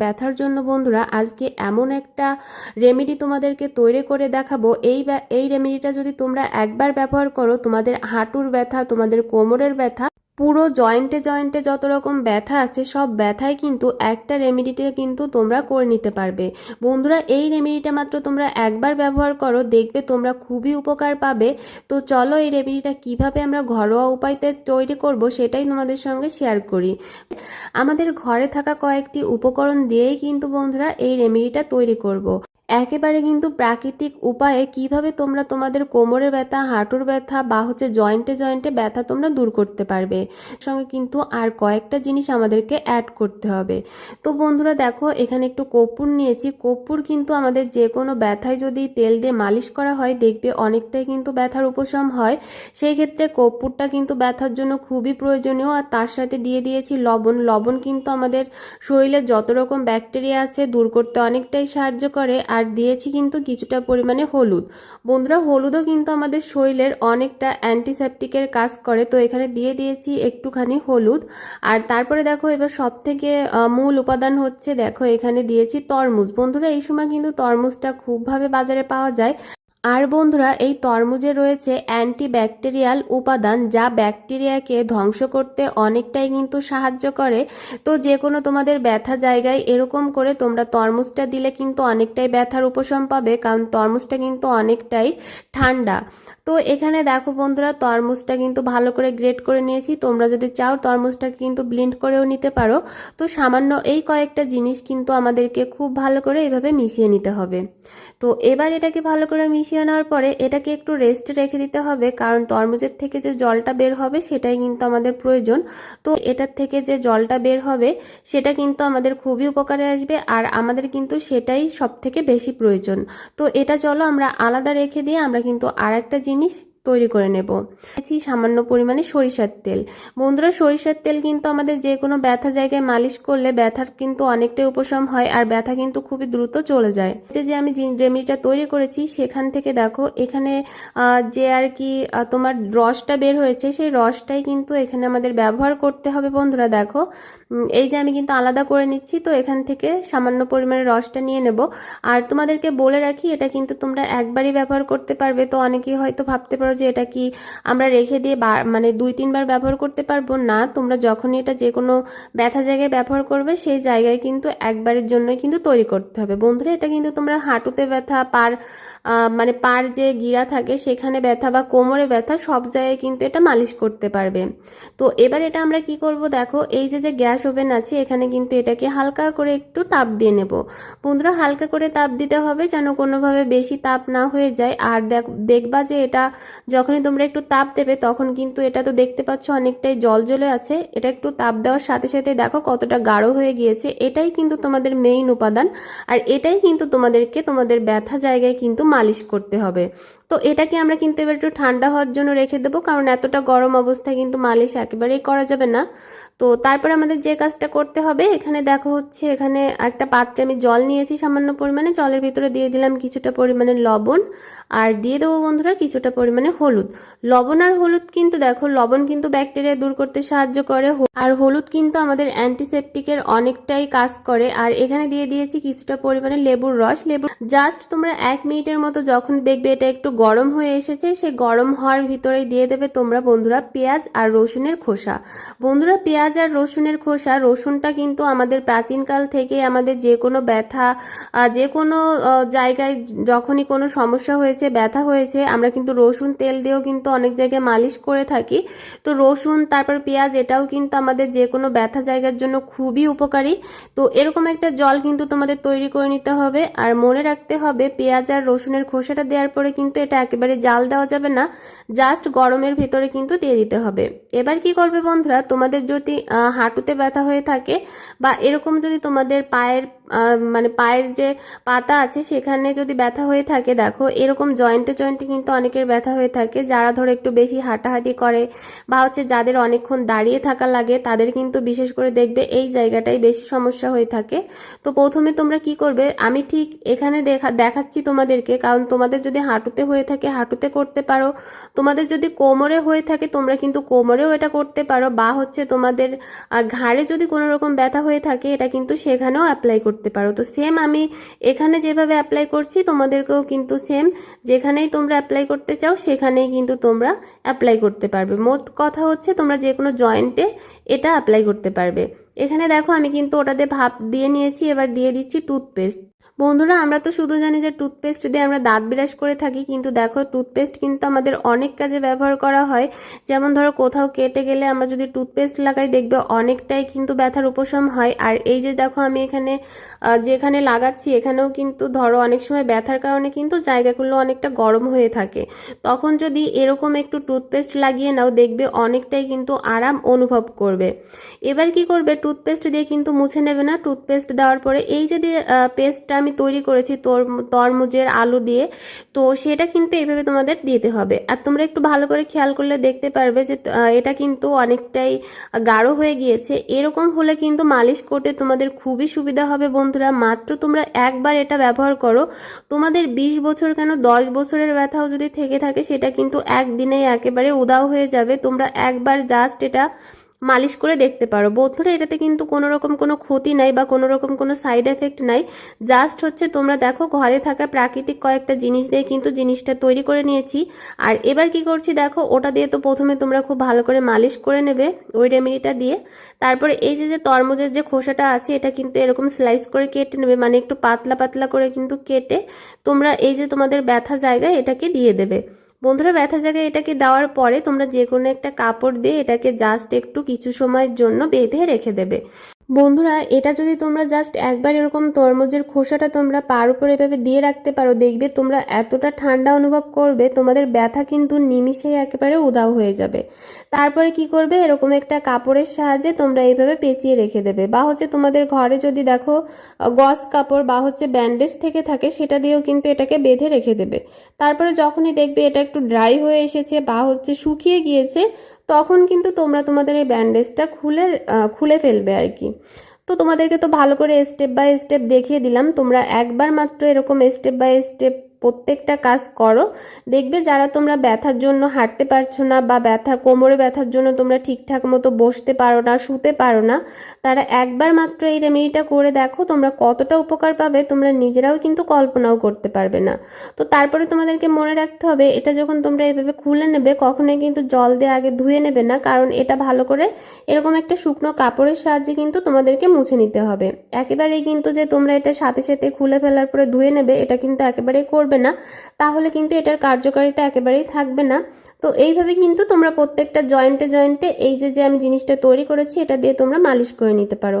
ব্যথার জন্য বন্ধুরা, আজকে এমন একটা রেমেডি তোমাদেরকে তৈরি করে দেখাবো। এই এই রেমেডিটা যদি তোমরা একবার ব্যবহার করো, তোমাদের হাঁটুর ব্যথা, তোমাদের কোমরের ব্যথা পুরো জয়েন্টে জয়েন্টে যত রকম ব্যথা আছে, সব ব্যথায় কিন্তু একটা রেমেডিতে কিন্তু তোমরা করে নিতে পারবে। বন্ধুরা, এই রেমেডিটা মাত্র তোমরা একবার ব্যবহার করো, দেখবে তোমরা খুবই উপকার পাবে। তো চলো এই রেমেডিটা কীভাবে আমরা ঘরোয়া উপায়তে তৈরি করব সেটাই তোমাদের সঙ্গে শেয়ার করি। আমাদের ঘরে থাকা কয়েকটি উপকরণ দিয়েই কিন্তু বন্ধুরা এই রেমেডিটা তৈরি করব। একেবারে কিন্তু প্রাকৃতিক উপায়ে কীভাবে তোমরা তোমাদের কোমরের ব্যথা, হাঁটুর ব্যথা বা হচ্ছে জয়েন্টে জয়েন্টে ব্যথা তোমরা দূর করতে পারবে। সঙ্গে কিন্তু আর কয়েকটা জিনিস আমাদেরকে অ্যাড করতে হবে। তো বন্ধুরা দেখো, এখানে একটু কর্পূর নিয়েছি। কর্পূর কিন্তু আমাদের যে কোনো ব্যথায় যদি তেল দিয়ে মালিশ করা হয়, দেখবে অনেকটাই কিন্তু ব্যথার উপশম হয়। সেই ক্ষেত্রে কর্পূরটা কিন্তু ব্যথার জন্য খুবই প্রয়োজনীয়। আর তার সাথে দিয়ে দিয়েছি লবণ। লবণ কিন্তু আমাদের শরীরে যত রকম ব্যাকটেরিয়া আছে, দূর করতে অনেকটাই সাহায্য করে। আর দিয়েছি কিন্তু কিছুটা পরিমাণে হলুদ। বন্ধুরা, হলুদও কিন্তু আমাদের শরীরের অনেকটা অ্যান্টিসেপটিকের কাজ করে। তো এখানে দিয়ে দিয়েছি একটুখানি হলুদ। আর তারপরে দেখো, এবার সব থেকে মূল উপাদান হচ্ছে, দেখো, এখানে দিয়েছি তরমুজ। বন্ধুরা, এই সময় কিন্তু তরমুজটা খুবভাবে বাজারে পাওয়া যায়। আর বন্ধুরা, এই তরমুজে রয়েছে অ্যান্টিব্যাকটেরিয়াল উপাদান যা ব্যাকটেরিয়াকে ধ্বংস করতে অনেকটাই কিন্তু সাহায্য করে। তো যে কোনো তোমাদের ব্যথা জায়গায় এরকম করে তোমরা তরমুজটা দিলে কিন্তু অনেকটাই ব্যথার উপশম পাবে, কারণ তরমুজটা কিন্তু অনেকটাই ঠান্ডা। তো এখানে দেখো বন্ধুরা, তরমুজটা কিন্তু ভালো করে গ্রেট করে নিয়েছি। তোমরা যদি চাও তরমুজটাকে কিন্তু ব্লিন্ড করেও নিতে পারো। তো সামান্য এই কয়েকটা জিনিস কিন্তু আমাদেরকে খুব ভালো করে এভাবে মিশিয়ে নিতে হবে। তো এবার এটাকে ভালো করে মিশিয়ে নেওয়ার পরে এটাকে একটু রেস্টে রেখে দিতে হবে, কারণ তরমুজের থেকে যে জলটা বের হবে সেটাই কিন্তু আমাদের প্রয়োজন। তো এটার থেকে যে জলটা বের হবে সেটা কিন্তু আমাদের খুবই উপকারে আসবে, আর আমাদের কিন্তু সেটাই সব থেকে বেশি প্রয়োজন। তো এটা চলো আমরা আলাদা রেখে দিয়ে আমরা কিন্তু আর একটা জিনিস তৈরি করে নেব। নিয়েছি সামান্য পরিমাণে সরিষার তেল। বন্ধুরা, সরিষার তেল কিন্তু আমাদের যে কোনো ব্যথা জায়গায় মালিশ করলে ব্যথার কিন্তু অনেকটাই উপশম হয় আর ব্যথা কিন্তু খুবই দ্রুত চলে যায়। যে যে আমি রেমেডিটা তৈরি করেছি, সেখান থেকে দেখো, এখানে যে আর কি তোমার রসটা বের হয়েছে, সেই রসটাই কিন্তু এখানে আমাদের ব্যবহার করতে হবে বন্ধুরা, দেখো। এই যে আমি কিন্তু আলাদা করে নিচ্ছি, তো এখান থেকে সামান্য পরিমাণে রসটা নিয়ে নেব। আর তোমাদেরকে বলে রাখি, এটা কিন্তু তোমরা একবারই ব্যবহার করতে পারবে, তো অনেকেই হয়তো ভাবতে পারো যে এটা কি আমরা রেখে দিয়ে মানে দুই, তিনবার ব্যবহার করতে পারব? না, তোমরা যখনই এটা যে কোনো ব্যথা জায়গায় ব্যবহার করবে, সেই জায়গায় কিন্তু একবারের জন্যই কিন্তু তৈরি করতে হবে। বন্ধুরা, এটা কিন্তু তোমরা হাঁটুতে ব্যথা, পার মানে পার যে গিরা থাকে, সেখানে ব্যথা বা কোমরে ব্যথা, সব জায়গায় কিন্তু এটা মালিশ করতে পারবে। তো এবার এটা আমরা কি করব? দেখো, এই যে যে গ্যাস ওভেন আছে, এখানে কিন্তু এটাকে হালকা করে একটু তাপ দিয়ে নেব। বন্ধুরা, হালকা করে তাপ দিতে হবে যেন কোনোভাবে বেশি তাপ না হয়ে যায়। আর দেখ- দেখবা যে এটা যখনই তোমরা একটু তাপ দেবে, তখন কিন্তু এটা তো দেখতে পাচ্ছ অনেকটাই জল জ্বলে আছে। এটা একটু তাপ দেওয়ার সাথে সাথে দেখো কতটা গাঢ় হয়ে গিয়েছে। এটাই কিন্তু তোমাদের মেইন উপাদান আর এটাই কিন্তু তোমাদেরকে তোমাদের ব্যথা জায়গায় কিন্তু মালিশ করতে হবে। তো এটাকে আমরা কিন্তু এবার একটু ঠান্ডা হওয়ার জন্য রেখে দেবো, কারণ এতটা গরম অবস্থায় কিন্তু মালিশ একেবারেই করা যাবে না। তো তারপরে আমাদের যে কাজটা করতে হবে, এখানে দেখো হচ্ছে এখানে একটা পাত্রে আমি জল নিয়েছি সামান্য পরিমাণে, জলের ভিতরে দিয়ে দিলাম কিছুটা পরিমাণে লবণ, আর দিয়ে দেবো বন্ধুরা কিছুটা পরিমাণে হলুদ। লবণ আর হলুদ কিন্তু দেখো, লবণ কিন্তু ব্যাকটেরিয়া দূর করতে সাহায্য করে আর হলুদ কিন্তু আমাদের অ্যান্টিসেপটিকের অনেকটাই কাজ করে, আর এখানে দিয়ে দিয়েছি কিছুটা পরিমাণে লেবুর রস। লেবু জাস্ট তোমরা এক মিনিটের মতো যখন দেখবে এটা একটু গরম হয়ে এসেছে, সে গরম হওয়ার ভিতরেই দিয়ে দেবে তোমরা বন্ধুরা পেঁয়াজ আর রসুনের খোসা। বন্ধুরা পেঁয়াজ আর রসুনের খোসা, রসুনটা কিন্তু আমাদের প্রাচীনকাল থেকে আমাদের যে কোনো ব্যথা যে কোনো জায়গায় যখনই কোনো সমস্যা হয়েছে, ব্যথা হয়েছে, আমরা কিন্তু রসুন তেল দিয়েও কিন্তু অনেক জায়গায় মালিশ করে থাকি। তো রসুন, তারপর পেঁয়াজ, এটাও কিন্তু আমাদের যে কোনো ব্যথা জায়গার জন্য খুবই উপকারী। তো এরকম একটা জল কিন্তু তোমাদের তৈরি করে নিতে হবে। আর মনে রাখতে হবে, পেঁয়াজ আর রসুনের খোসাটা দেওয়ার পরে কিন্তু এটা একেবারে জাল দেওয়া যাবে না। জাস্ট গরমের ভিতরে কিন্তু দিয়ে দিতে হবে। এবার কি করবে বন্ধুরা, তোমাদের যদি হাঁটুতে ব্যথা হয়ে থাকে বা এরকম যদি তোমাদের পায়ের মানে পায়ের যে পাতা আছে সেখানে যদি ব্যথা হয়ে থাকে, দেখো, এরকম জয়েন্টে জয়েন্টে কিন্তু অনেকের ব্যথা হয়ে থাকে। যারা ধরো একটু বেশি হাঁটাহাঁটি করে বা হচ্ছে যাদের অনেকক্ষণ দাঁড়িয়ে থাকা লাগে, তাদের কিন্তু বিশেষ করে দেখবে এই জায়গাটাই বেশি সমস্যা হয়ে থাকে। তো প্রথমে তোমরা কি করবে, আমি ঠিক এখানে দেখা, দেখাচ্ছি তোমাদেরকে, কারণ তোমাদের যদি হাঁটুতে হয়ে থাকে, হাঁটুতে করতে পারো। তোমাদের যদি কোমরে হয়ে থাকে, তোমরা কিন্তু কোমরেও এটা করতে পারো। বা হচ্ছে তোমাদের ঘাড়ে যদি কোনো রকম ব্যথা হয়ে থাকে, এটা কিন্তু সেখানেও অ্যাপ্লাই করতে পারো। তো সেম আমি এখানে যেভাবে অ্যাপ্লাই করছি, তোমাদেরকেও কিন্তু সেম যেখানেই তোমরা অ্যাপ্লাই করতে চাও, সেখানেই কিন্তু তোমরা অ্যাপ্লাই করতে পারবে। মোট কথা হচ্ছে, তোমরা যে কোনো জয়েন্টে এটা অ্যাপ্লাই করতে পারবে। এখানে দেখো, আমি কিন্তু ওটাতে ভাপ দিয়ে নিয়েছি, এবার দিয়ে দিচ্ছি টুথপেস্ট বন্ধুরা, আমরা তো শুধু জানি যে টুথপেস্ট দিয়ে আমরা দাঁত বিরাস করে থাকি, কিন্তু দেখো টুথপেস্ট কিন্তু আমাদের অনেক কাজে ব্যবহার করা হয়। যেমন ধরো, কোথাও কেটে গেলে আমরা যদি টুথপেস্ট লাগাই, দেখবে অনেকটাই কিন্তু ব্যথার উপশম হয়। আর এই যে দেখো, আমি এখানে যেখানে লাগাচ্ছি, এখানেও কিন্তু ধরো অনেক সময় ব্যথার কারণে কিন্তু জায়গাগুলো অনেকটা গরম হয়ে থাকে। তখন যদি এরকম একটু টুথপেস্ট লাগিয়ে নাও, দেখবে অনেকটাই কিন্তু আরাম অনুভব করবে। এবার কি করবে? টুথপেস্ট দিয়ে কিন্তু মুছে নেবে না। টুথপেস্ট দেওয়ার পরে এই যে পেস্টটা আমি তৈরি করেছি তোর, তরমুজের আলু দিয়ে। তো সেটা কিন্তু এইভাবে তোমাদের দিতে হবে। আর তোমরা একটু ভালো করে খেয়াল করলে দেখতে পারবে যে এটা কিন্তু অনেকটাই গাঢ় হয়ে গিয়েছে। এরকম হলে কিন্তু মালিশ করতে তোমাদের খুবই সুবিধা হবে বন্ধুরা। মাত্র তোমরা একবার এটা ব্যবহার করো। তোমাদের বিশ বছর কেন দশ বছরের ব্যথাও যদি থেকে থাকে, সেটা কিন্তু একদিনেই একেবারে উদাও হয়ে যাবে। তোমরা একবার জাস্ট এটা মালিশ করে দেখতে পারো। বন্ধুরা এটাতে কিন্তু কোনো রকম কোনো ক্ষতি নাই বা কোনো রকম কোনো সাইড এফেক্ট নাই। জাস্ট হচ্ছে তোমরা দেখো ঘরে থাকা প্রাকৃতিক কয়েকটা জিনিস দিয়ে কিন্তু জিনিসটা তৈরি করে নিয়েছি। আর এবার কি করছি দেখো, ওটা দিয়ে তো প্রথমে তোমরা খুব ভালো করে মালিশ করে নেবে ওই রেমেডিটা দিয়ে। তারপরে এই যে যে তরমুজের যে খোসাটা আছে, এটা কিন্তু এরকম স্লাইস করে কেটে নেবে মানে একটু পাতলা পাতলা করে কিন্তু কেটে তোমরা এই যে তোমাদের ব্যথা জায়গায় এটাকে দিয়ে দেবে। বন্ধুরা, ব্যথা জায়গায় এটাকে দেওয়ার পরে তোমরা যে কোনো একটা কাপড় দিয়ে এটাকে জাস্ট একটু কিছু সময়ের জন্য বেঁধে রেখে দেবে। বন্ধুরা, এটা যদি তোমরা জাস্ট একবার এরকম তরমুজের খোসাটা তোমরা পার উপরে এভাবে দিয়ে রাখতে পারো, দেখবে তোমরা এতটা ঠান্ডা অনুভব করবে, তোমাদের ব্যথা কিন্তু নিমিষেই একেবারে উদাও হয়ে যাবে। তারপরে কি করবে? এরকম একটা কাপড়ের সাহায্যে তোমরা এইভাবে পেঁচিয়ে রেখে দেবে। বা হচ্ছে তোমাদের ঘরে যদি দেখো গস কাপড় বা হচ্ছে ব্যান্ডেজ থেকে থাকে, সেটা দিয়েও কিন্তু এটাকে বেঁধে রেখে দেবে। তারপরে যখনই দেখবে এটা একটু ড্রাই হয়ে এসেছে বা হচ্ছে শুকিয়ে গিয়েছে তখন কিন্তু তোমরা তোমাদের এই ব্যান্ডেজটা খুলে খুলে ফেলবে আর কি। তো তোমাদেরকে তো ভালো করে স্টেপ বাই স্টেপ দেখিয়ে দিলাম, তোমরা একবার মাত্র এরকম স্টেপ বাই স্টেপ প্রত্যেকটা কাজ করো। দেখবে যারা তোমরা ব্যথার জন্য হাঁটতে পারছ না বা ব্যথার কোমরে ব্যথার জন্য তোমরা ঠিকঠাক মতো বসতে পারো না, শুতে পারো না, তারা একবার মাত্র এই রেমেডিটা করে দেখো, তোমরা কতটা উপকার পাবে, তোমরা নিজেরাও কিন্তু কল্পনাও করতে পারবে না। তো তারপরে তোমাদেরকে মনে রাখতে হবে, এটা যখন তোমরা এভাবে খুলে নেবে, কখনোই কিন্তু জল দিয়ে আগে ধুয়ে নেবে না, কারণ এটা ভালো করে এরকম একটা শুকনো কাপড়ের সাহায্যে কিন্তু তোমাদেরকে মুছে নিতে হবে। একেবারেই কিন্তু যে তোমরা এটা সাথে সাথে খুলে ফেলার পরে ধুয়ে নেবে, এটা কিন্তু একেবারেই করবে না, তাহলে কিন্তু এটার কার্যকারিতা একেবারেই থাকবে না। তো এইভাবে কিন্তু তোমরা প্রত্যেকটা জয়েন্টে জয়েন্টে এই যে যে আমি জিনিসটা তৈরি করেছি, এটা দিয়ে তোমরা মালিশ করে নিতে পারো।